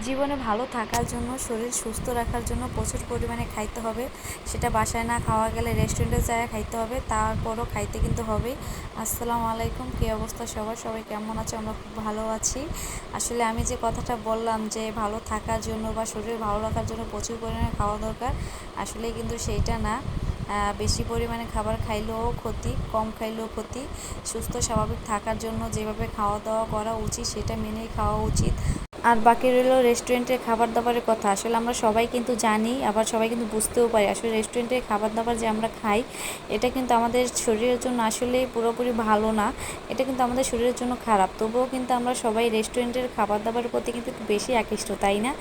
জীবনে ভালো থাকার জন্য, শরীর সুস্থ রাখার জন্য প্রচুর পরিমাণে খাইতে হবে। সেটা বাসায় না খাওয়া গেলে রেস্টুরেন্টে যায়, খাইতে হবে, তারপরও খাইতে কিন্তু হবেই আসসালামু আলাইকুম, কী অবস্থা সবার? সবাই কেমন আছে? আমরা খুব ভালো আছি। আসলে আমি যে কথাটা বললাম যে ভালো থাকার জন্য বা শরীর ভালো রাখার জন্য প্রচুর পরিমাণে খাওয়া দরকার, আসলে কিন্তু সেইটা না। বেশি পরিমাণে খাবার খাইলেও ক্ষতি, কম খাইলেও ক্ষতি। সুস্থ স্বাভাবিক থাকার জন্য যেভাবে খাওয়া দাওয়া করা উচিত, সেটা মেনেই খাওয়া উচিত। আর বাকি রইল রেস্টুরেন্টের খাবার দাবারের কথা। আসলে আমরা সবাই কিন্তু জানি, আবার সবাই কিন্তু বুঝতেও পারি। আসলে রেস্টুরেন্টের খাবার দাবার যে আমরা খাই, এটা কিন্তু আমাদের শরীরের জন্য আসলে পুরোপুরি ভালো না। এটা কিন্তু আমাদের শরীরের জন্য খারাপ। তবুও কিন্তু আমরা সবাই রেস্টুরেন্টের খাবার দাবারের প্রতি কিন্তু একটু বেশি আকৃষ্ট, তাই না?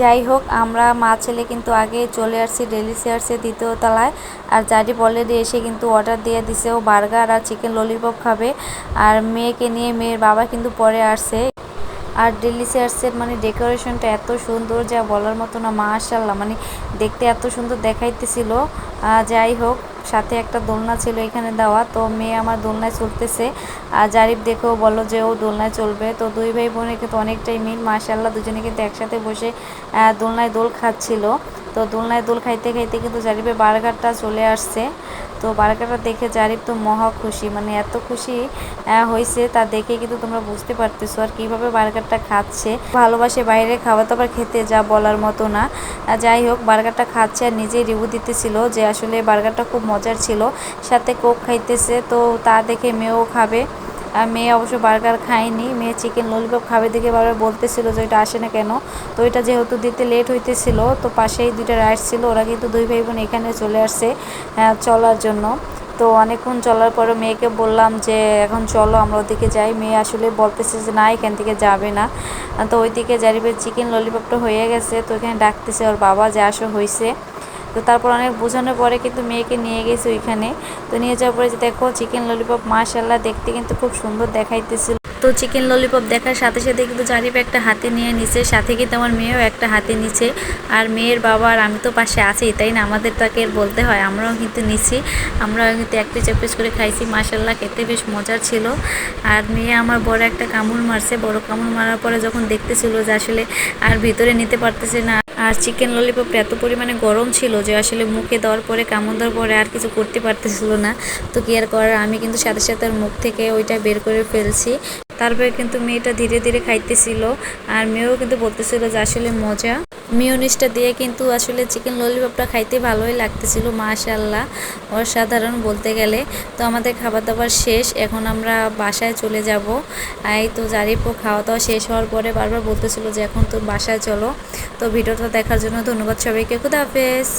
যাই হোক, আমরা মা ছেলে কিন্তু আগে চলে আসছি ডেলিসিয়ার্সের দ্বিতীয় তলায়। আর জারি অলরেডি এসে কিন্তু অর্ডার দিয়ে দিছে। ও বার্গার আর চিকেন ললিপপ খাবে। আর মেয়েকে নিয়ে মেয়ের বাবা কিন্তু পরে আসছে। আর ডেলিসিয়াসের মানে ডেকোরেশনটা এত সুন্দর যা বলার মতো না মাশাল্লাহ মানে দেখতে এত সুন্দর দেখাইতেছিল। যাই হোক সাথে একটা দোলনা ছিল এখানে দেওয়া। তো মেয়ে আমার দোলনায় চলতেছে। আর জারিফ দেখেও বলো যে ও দোলনায় চলবে। তো দুই ভাই বোনের কিন্তু অনেকটাই মিল। মাশাল্লাহ দুজনে কিন্তু একসাথে বসে দোলনায় দোল খাচ্ছিল। তো দোলনায় দোল খাইতে খাইতে কিন্তু জারিফের বার্গারটা চলে আসছে। তো বার্গারটা দেখে জারিফ তো মহা খুশি। মানে এত খুশি হয়েছে তা দেখে কিন্তু তোমরা বুঝতে পারতেছো আর কীভাবে বার্গারটা খাচ্ছে। ভালোবাসে বাইরে খাবার দাবার খেতে যা বলার মতো না। যাই হোক বার্গারটা খাচ্ছে আর নিজেই রিভিউ দিতেছিল যে আসলে বার্গারটা খুব মজার ছিল। সাথে কোক খাইতেছে, তো তা দেখে মেয়েও খাবে। মেয়ে অবশ্য বার্গার খায়নি, মেয়ে চিকেন ললিপপ খাবে দেখে বারবার বলতেছিল যে ওইটা আসে না কেন। তো এটা যেহেতু দিতে লেট হইতেছিল, তো পাশেই দুইটা রাইড ছিল, ওরা কিন্তু দুই ভাই বোন এখানে চলে আসছে চলার জন্য। তো অনেকক্ষণ চলার পরে মেয়েকে বললাম যে, এখন চলো, আমরা ওদিকে যাই। মেয়ে আসলে বলতেছে যে, না, এখান থেকে যাবে না। তো ওইদিকে জারিবের চিকেন ললিপপটা হয়ে গেছে, তো এখানে ডাকতেছে ওর বাবা যে, আসো হয়েছে তো তারপর অনেক বোঝানোর পরে কিন্তু মেয়েকে নিয়ে গেছে ওইখানে। তো নিয়ে যাওয়ার পরে যে দেখো চিকেন ললিপপ মাশাল্লাহ দেখতে কিন্তু খুব সুন্দর দেখাইতেছিল। তো চিকেন ললিপপ দেখার সাথে সাথে কিন্তু জারিপ একটা হাতে নিয়ে নিছে, সাথে কিন্তু আমার মেয়েও একটা হাতে নিচ্ছে আর মেয়ের বাবা আর আমি তো পাশে আছি, তাই না? আমাদের তাকে বলতে হয়, আমরাও কিন্তু নিছি। আমরাও কিন্তু এক পিস এক পিস করে খাইছি মাসাল্লাহ খেতে বেশ মজার ছিল। আর মেয়ে আমার বড় একটা কামড় মারছে, বড় কামড় মারার পরে যখন দেখতেছিল যে আসলে আর ভিতরে নিতে পারতেছে না। আর চিকেন ললিপপ এত পরিমাণে গরম ছিল যে আসলে মুখে দেওয়ার পরে, কামড় দেওয়ার পরে আর কিছু করতে পারতেছিল না। তো কি আর করার? আমি কিন্তু সাথে সাথে মুখ থেকে ওইটা বের করে ফেলছি। তারপরে কিন্তু মেয়েটা ধীরে ধীরে খাইতেছিল আর মেয়েও কিন্তু বলতেছিল যে আসলে মজা। মিওনিসটা দিয়ে কিন্তু আসলে চিকেন ললিপপটা খাইতে ভালোই লাগতেছিল মাশাল্লাহ অসাধারণ বলতে গেলে। তো আমাদের খাবার দাবার শেষ, এখন আমরা বাসায় চলে যাব। এই তো জারিপো খাওয়া দাওয়া শেষ হওয়ার পরে বারবার বলতেছিল যে এখন তো বাসায় চলো। তো ভিডিওটা দেখার জন্য ধন্যবাদ সবাইকে, খুদা হাফেজ।